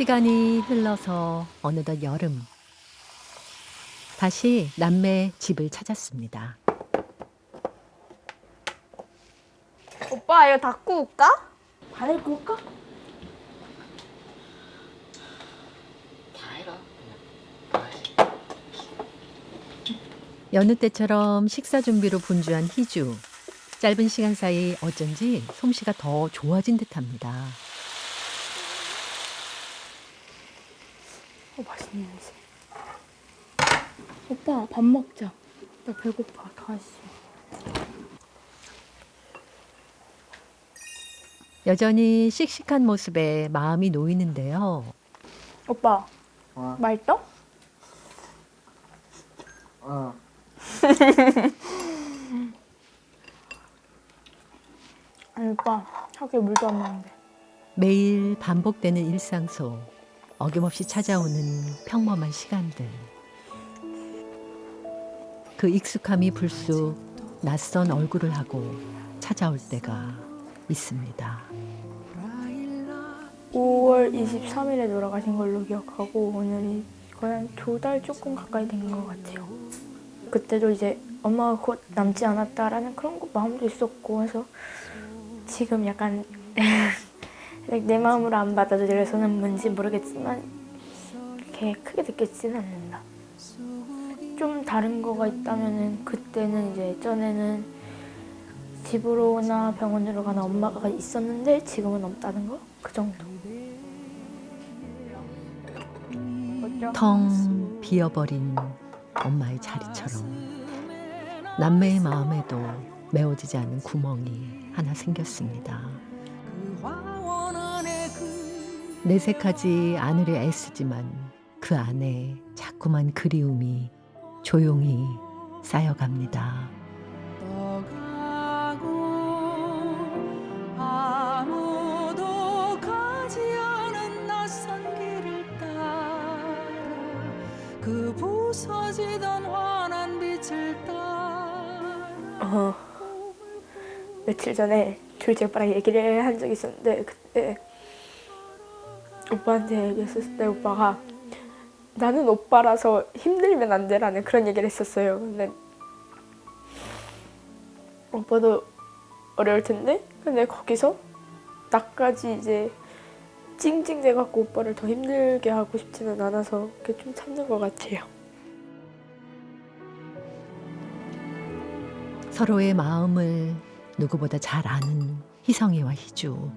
시간이 흘러서 어느덧 여름. 다시 남매 집을 찾았습니다. 오빠 이거 다 구울까? 과일 구울까? 여느 때처럼 식사 준비로 분주한 희주. 짧은 시간 사이 어쩐지 솜씨가 더 좋아진 듯합니다. 어 맛있는 냄새. 오빠 밥 먹자. 나 배고파. 다 했어. 여전히 씩씩한 모습에 마음이 놓이는데요. 오빠 어. 맛있어? 어. 아니 오빠 하루에 물도 안 먹는데. 매일 반복되는 일상 속 어김없이 찾아오는 평범한 시간들. 그 익숙함이 불쑥 낯선 얼굴을 하고 찾아올 때가 있습니다. 5월 23일에 돌아가신 걸로 기억하고 오늘이 거의 한 두 달 조금 가까이 된 것 같아요. 그때도 이제 엄마가 곧 남지 않았다라는 그런 거 마음도 있었고 해서 지금 약간 내 마음으로 안 받아들여서는 뭔지 모르겠지만 이렇게 크게 느껴지지는 않는다. 좀 다른 거가 있다면은 그때는 이제 전에는 집으로나 병원으로 가는 엄마가 있었는데 지금은 없다는 거? 그 정도. 텅 비어버린 엄마의 자리처럼 남매의 마음에도 메워지지 않는 구멍이 하나 생겼습니다. 내색하지 않으려 애쓰지만 그 안에 자꾸만 그리움이 조용히 쌓여갑니다. 아무도 가지 않은 낯선 길을 따라 그 어, 며칠 전에 둘째 오빠랑 얘기를 한 적이 있었는데 그때 오빠한테 얘기했을 때 오빠가 나는 오빠라서 힘들면 안 돼라는 그런 얘기를 했었어요. 근데 오빠도 어려울 텐데 근데 거기서 나까지 이제 찡찡대 갖고 오빠를 더 힘들게 하고 싶지는 않아서 그게 좀 참는 것 같아요. 서로의 마음을 누구보다 잘 아는 희성이와 희주.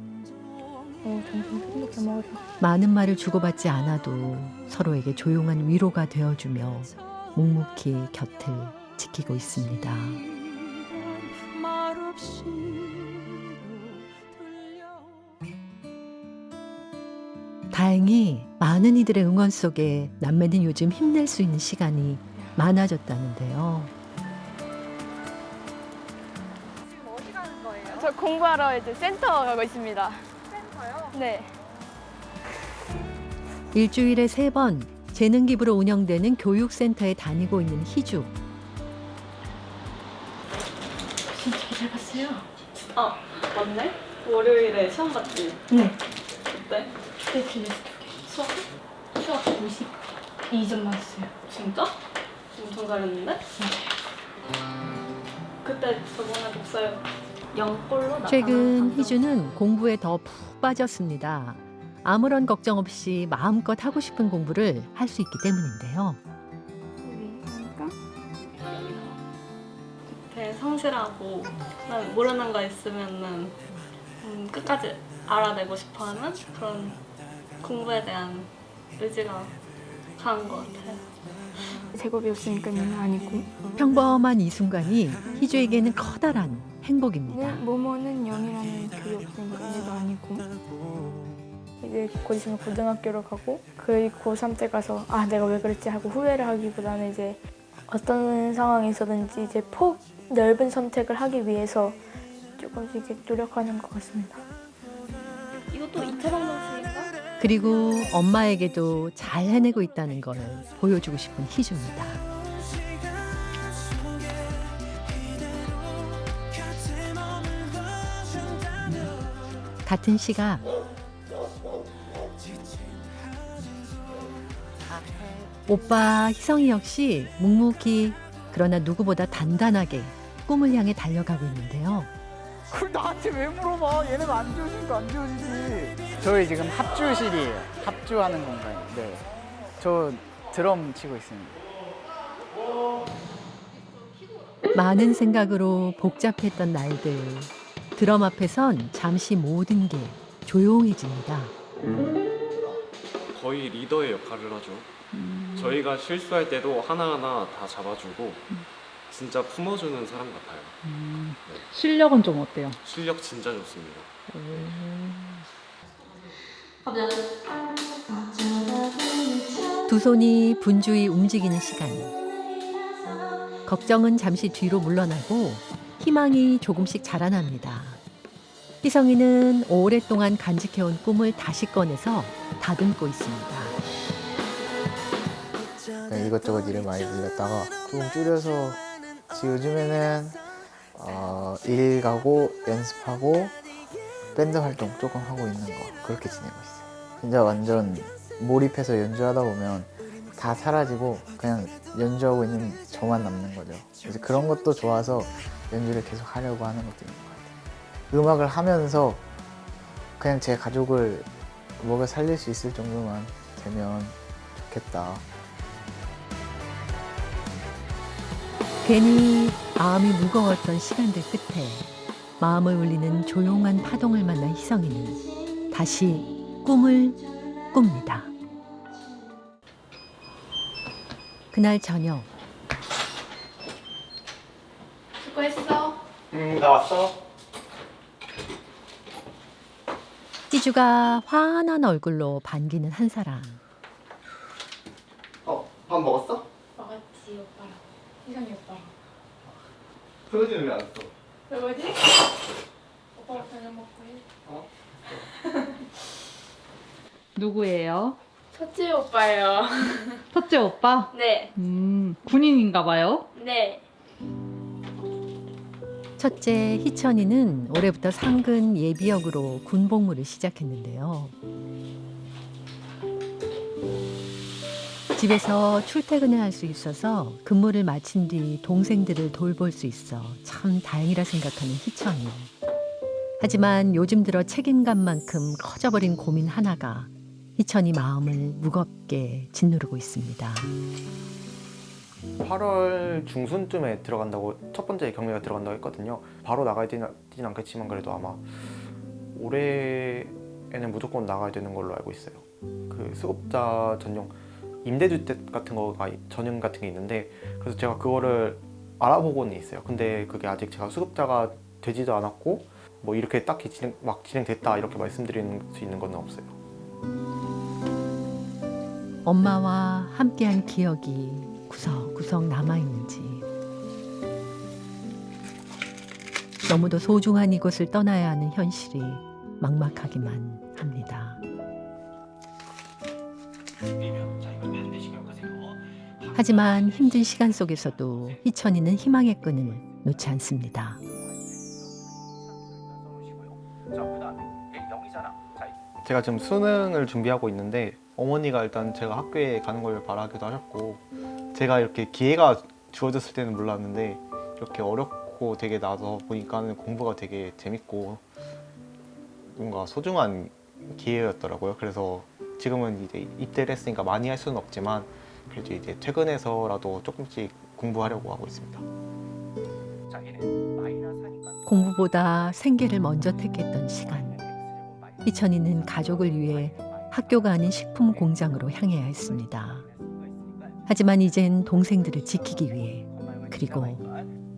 많은 말을 주고받지 않아도 서로에게 조용한 위로가 되어주며 묵묵히 곁을 지키고 있습니다. 다행히 많은 이들의 응원 속에 남매는 요즘 힘낼 수 있는 시간이 많아졌다는데요. 저 공부하러 이제 센터 가고 있습니다. 네. 일주일에 세 번 재능 기부로 운영되는 교육센터에 다니고 있는 희주. 진짜 잘 봤어요. 어, 맞네? 월요일에 시험 봤지? 네. 어때? 네, 틀렸어. 수학? 수학 52점 맞았어요. 진짜? 엄청 잘했는데? 그때 저번에 복사요 0골로 나타난 최근. 희주는 공부에 더 푹 빠졌습니다. 아무런 걱정 없이 마음껏 하고 싶은 공부를 할 수 있기 때문인데요. 되게 성실하고 그다음에 모르는 거 있으면은 음, 끝까지 알아내고 싶어하는 그런 공부에 대한 의지가 강한 것 같아요. 제곱이 없으니까는 아니고. 평범한 이 순간이 희주에게는 커다란 네, 행복입니다. 모모는 0이라는 글이 없으니까 얘도 아니고. 이제 곧 있으면 고등학교로 가고 그 고3 때 가서 아 내가 왜 그랬지 하고 후회를 하기보다는 이제 어떤 상황에서든지 이제 폭 넓은 선택을 하기 위해서 조금씩 노력하는 것 같습니다. 이것도 이태방 정책인가? 그리고 엄마에게도 잘 해내고 있다는 걸 보여주고 싶은 희주입니다. 같은 시각 오빠 희성이 역시 묵묵히 그러나 누구보다 단단하게 꿈을 향해 달려가고 있는데요. 그걸 나한테 왜 물어봐? 얘는 안 지워지니까 안 지워지지. 저희 지금 합주실이에요. 합주하는 공간. 네. 저 드럼 치고 있습니다. 많은 생각으로 복잡했던 날들. 드럼 앞에선 잠시 모든 게 조용해집니다. 거의 리더의 역할을 하죠. 저희가 실수할 때도 하나하나 다 잡아주고 진짜 품어주는 사람 같아요. 실력은 좀 어때요? 실력 진짜 좋습니다. 두 손이 분주히 움직이는 시간. 걱정은 잠시 뒤로 물러나고 희망이 조금씩 자라납니다. 희성이는 오랫동안 간직해온 꿈을 다시 꺼내서 다듬고 있습니다. 이것저것 일을 많이 늘렸다가 조금 줄여서 요즘에는 어, 일 가고 연습하고 밴드 활동 조금 하고 있는 거 그렇게 지내고 있어요. 진짜 완전 몰입해서 연주하다 보면 다 사라지고 그냥 연주하고 있는 저만 남는 거죠. 그래서 그런 것도 좋아서 연주를 계속 하려고 하는 것도 있는 것 같아요. 음악을 하면서 그냥 제 가족을 먹여 살릴 수 있을 정도만 되면 좋겠다. 괜히 마음이 무거웠던 시간들 끝에 마음을 울리는 조용한 파동을 만난 희성이는 다시 꿈을 꿉니다. 그날 저녁 수고했어. 응, 나 왔어. 찌주가 환한 얼굴로 반기는 한 사람. 어, 밥 먹었어? 먹었지 오빠랑. 희성이 오빠랑. 설거지는 왜안 했어? 왜 뭐지? 오빠가 저녁 먹고 해. 누구예요? 첫째 오빠예요. 첫째 오빠? 네. 음, 군인인가 봐요. 네. 첫째 희천이는 올해부터 상근 예비역으로 군복무를 시작했는데요. 집에서 출퇴근을 할 수 있어서 근무를 마친 뒤 동생들을 돌볼 수 있어 참 다행이라 생각하는 희천이. 하지만 요즘 들어 책임감만큼 커져버린 고민 하나가 희천이 마음을 무겁게 짓누르고 있습니다. 8월 중순쯤에 들어간다고 첫 번째 경매가 들어간다고 했거든요. 바로 나가야 되진, 않겠지만 그래도 아마 올해에는 무조건 나가야 되는 걸로 알고 있어요. 그 수급자 전용 임대주택 같은 거가 전용 같은 게 있는데 그래서 제가 그거를 알아보고는 있어요. 근데 그게 아직 제가 수급자가 되지도 않았고 뭐 이렇게 딱히 진행, 막 진행됐다 이렇게 말씀드릴 수 있는 건 없어요. 엄마와 함께한 기억이 구석구석 남아있는지 너무도 소중한 이곳을 떠나야 하는 현실이 막막하기만 합니다. 하지만 힘든 시간 속에서도 희천이는 희망의 끈을 놓지 않습니다. 제가 지금 수능을 준비하고 있는데 어머니가 일단 제가 학교에 가는 걸 바라기도 하셨고 제가 이렇게 기회가 주어졌을 때는 몰랐는데 이렇게 어렵고 되게 나서 보니까는 공부가 되게 재밌고 뭔가 소중한 기회였더라고요. 그래서 지금은 이제 입대를 했으니까 많이 할 수는 없지만 그래도 이제 퇴근해서라도 조금씩 공부하려고 하고 있습니다. 공부보다 생계를 먼저 택했던 시간. 희천이는 가족을 위해 학교가 아닌 식품 공장으로 향해야 했습니다. 하지만 이젠 동생들을 지키기 위해 그리고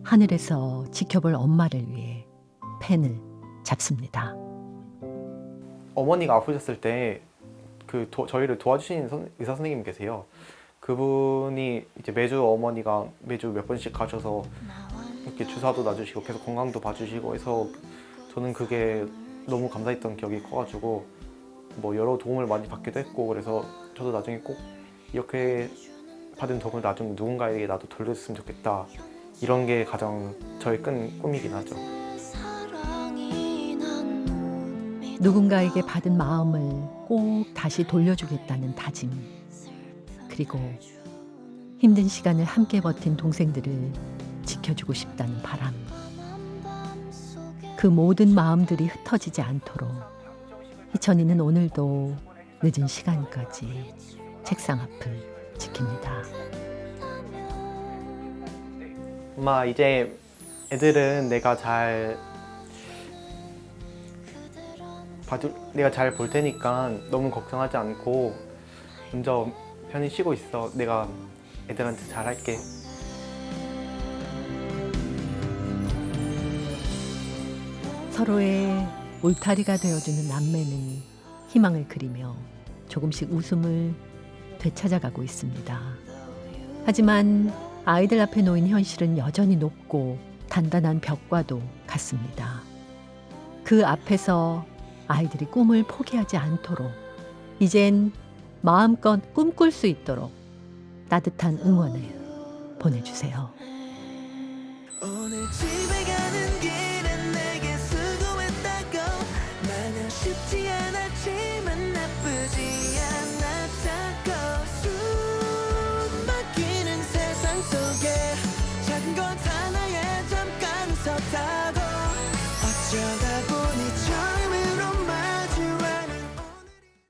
하늘에서 지켜볼 엄마를 위해 펜을 잡습니다. 어머니가 아프셨을 때 그 저희를 도와주신 선- 의사 선생님 계세요. 그분이 이제 매주 어머니가 매주 몇 번씩 가셔서 이렇게 주사도 놔주시고 계속 건강도 봐주시고 해서 저는 그게 너무 감사했던 기억이 커가지고 뭐 여러 도움을 많이 받기도 했고 그래서 저도 나중에 꼭 이렇게 받은 덕을 나중에 누군가에게 나도 돌려줬으면 좋겠다 이런 게 가장 저의 큰 꿈이긴 하죠. 누군가에게 받은 마음을 꼭 다시 돌려주겠다는 다짐. 그리고 힘든 시간을 함께 버틴 동생들을 지켜주고 싶다는 바람. 그 모든 마음들이 흩어지지 않도록 희천이는 오늘도 늦은 시간까지 책상 앞을 지킵니다. 엄마 이제 애들은 내가 잘 봐줄 내가 잘 볼 테니까 너무 걱정하지 않고 먼저 편히 쉬고 있어. 내가 애들한테 잘할게. 서로의 울타리가 되어주는 남매는 희망을 그리며 조금씩 웃음을 되찾아가고 있습니다. 하지만 아이들 앞에 놓인 현실은 여전히 높고 단단한 벽과도 같습니다. 그 앞에서 아이들이 꿈을 포기하지 않도록 이젠 마음껏 꿈꿀 수 있도록 따뜻한 응원을 보내주세요.